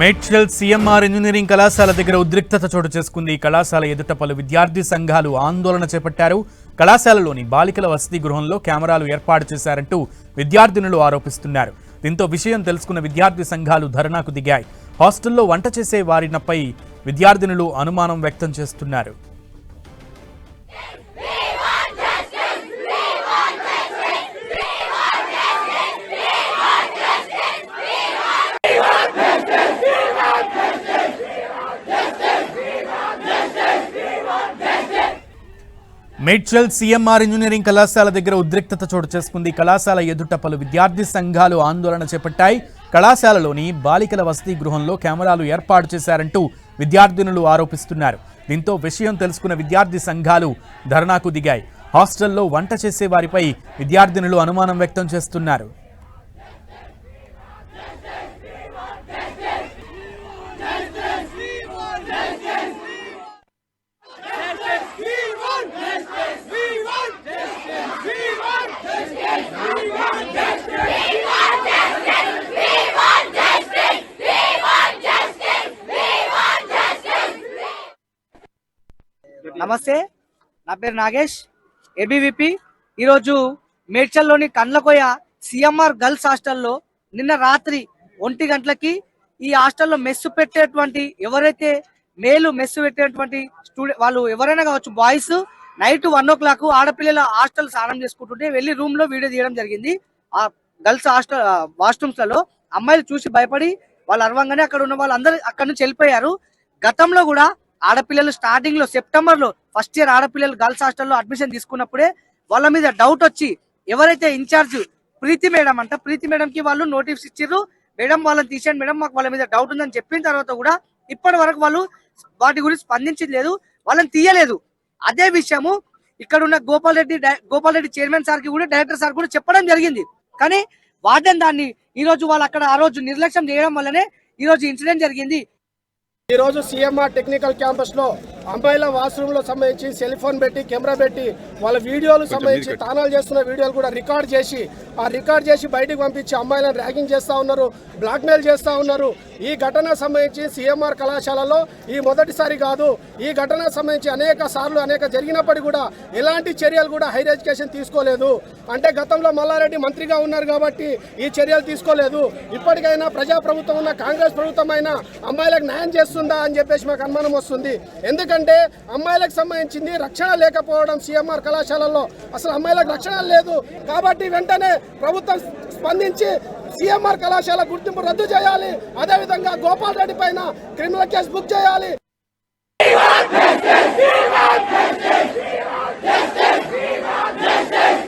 Medchal CMR engineering కళాశాల దగ్గర ఉద్రిక్తత చోటు చేసుకుంది. ఈ కళాశాల ఎదుట పలు విద్యార్థి సంఘాలు ఆందోళన చేపట్టారు. కళాశాలలోని బాలికల వసతి గృహంలో కెమెరాలు ఏర్పాటు చేశారంటూ విద్యార్థినులు ఆరోపిస్తున్నారు. దీంతో విషయం తెలుసుకున్న విద్యార్థి సంఘాలు ధర్నాకు దిగాయి. హాస్టల్లో వంట చేసే వారినపై విద్యార్థినులు అనుమానం వ్యక్తం చేస్తున్నారు. మేడ్చల్ సీఎంఆర్ ఇంజనీరింగ్ కళాశాల దగ్గర ఉద్రిక్తత చోటు చేసుకుంది. కళాశాల ఎదుట పలు విద్యార్థి సంఘాలు ఆందోళన చేపట్టాయి. కళాశాలలోని బాలికల వసతి గృహంలో కెమెరాలు ఏర్పాటు చేశారంటూ విద్యార్థినులు ఆరోపిస్తున్నారు. దీంతో విషయం తెలుసుకున్న విద్యార్థి సంఘాలు ధర్నాకు దిగాయి. హాస్టల్లో వంట చేసే వారిపై విద్యార్థినులు అనుమానం వ్యక్తం చేస్తున్నారు. నమస్తే. నా పేరు నాగేష్ ఏబీవీపీ ఈరోజు మేడ్చల్లోని కండ్లకోయ సిఎంఆర్ గర్ల్స్ హాస్టల్లో నిన్న రాత్రి ఒంటి గంటలకి ఈ హాస్టల్లో మెస్సు పెట్టేటువంటి ఎవరైతే మేలు మెస్సు పెట్టేటువంటి స్టూడెంట్ వాళ్ళు ఎవరైనా కావచ్చు boys night one o'clock ఆడపిల్లల హాస్టల్ స్నానం చేసుకుంటుంటే వెళ్ళి రూమ్లో వీడియో తీయడం జరిగింది. ఆ గర్ల్స్ హాస్టల్ వాష్రూమ్స్లలో అమ్మాయిలు చూసి భయపడి వాళ్ళు అరవంగానే అక్కడ ఉన్న వాళ్ళందరూ అక్కడ నుంచి వెళ్ళిపోయారు. గతంలో కూడా ఆడపిల్లలు స్టార్టింగ్లో సెప్టెంబర్లో ఫస్ట్ ఇయర్ ఆడపిల్లలు గర్ల్స్ హాస్టల్లో అడ్మిషన్ తీసుకున్నప్పుడే వాళ్ళ మీద డౌట్ వచ్చి ఎవరైతే ఇన్ఛార్జ్ ప్రీతి మేడం అంట ప్రీతి మేడం కి వాళ్ళు నోటీస్ ఇచ్చిర్రు. మేడం వాళ్ళని తీసేయండి మేడం మాకు వాళ్ళ మీద డౌట్ ఉందని చెప్పిన తర్వాత కూడా ఇప్పటి వరకు వాళ్ళు వాటి గురించి స్పందించింది లేదు వాళ్ళని తీయలేదు. అదే విషయము ఇక్కడ ఉన్న గోపాల్ రెడ్డి గోపాల్ రెడ్డి చైర్మన్ సార్కి కూడా డైరెక్టర్ సార్ కూడా చెప్పడం జరిగింది. కానీ వార్డెన్ దాన్ని ఈ రోజు వాళ్ళు అక్కడ ఆ రోజు నిర్లక్ష్యం చేయడం వల్లనే ఈ రోజు ఇన్సిడెంట్ జరిగింది. ఈరోజు సీఎంఆర్ సిఎంఆర్ టెక్నికల్ క్యాంపస్లో అమ్మాయిల వాష్రూమ్లో సంబంధించి సెల్ ఫోన్ పెట్టి కెమెరా పెట్టి వాళ్ళ వీడియోలు సంబంధించి తానాలు చేస్తున్న వీడియోలు కూడా రికార్డ్ చేసి ఆ రికార్డ్ చేసి బయటకు పంపించి అమ్మాయిలను ర్యాగింగ్ చేస్తా ఉన్నారు బ్లాక్మెయిల్ చేస్తా ఉన్నారు. ఈ ఘటన సంబంధించి సిఎంఆర్ కళాశాలలో ఈ మొదటిసారి కాదు ఈ ఘటన సంబంధించి అనేక సార్లు అనేక జరిగినప్పటికీ కూడా ఎలాంటి చర్యలు కూడా హైర్ ఎడ్యుకేషన్ తీసుకోలేదు. అంటే గతంలో మల్లారెడ్డి మంత్రిగా ఉన్నారు కాబట్టి ఈ చర్యలు తీసుకోలేదు. ఇప్పటికైనా ప్రజాప్రభుత్వం ఉన్న కాంగ్రెస్ ప్రభుత్వం అయినా అమ్మాయిలకు న్యాయం చేస్తుందా అని చెప్పేసి మాకు అనుమానం వస్తుంది. ఎందుకంటే అమ్మాయిలకు సంబంధించింది రక్షణ లేకపోవడం సిఎంఆర్ కళాశాలలో అసలు అమ్మాయిలకు రక్షణ లేదు. కాబట్టి వెంటనే ప్రభుత్వం స్పందించి సిఎంఆర్ కళాశాల గుర్తింపు రద్దు చేయాలి. అదేవిధంగా గోపాల్ రెడ్డి పైన క్రిమినల్ కేసు బుక్ చేయాలి.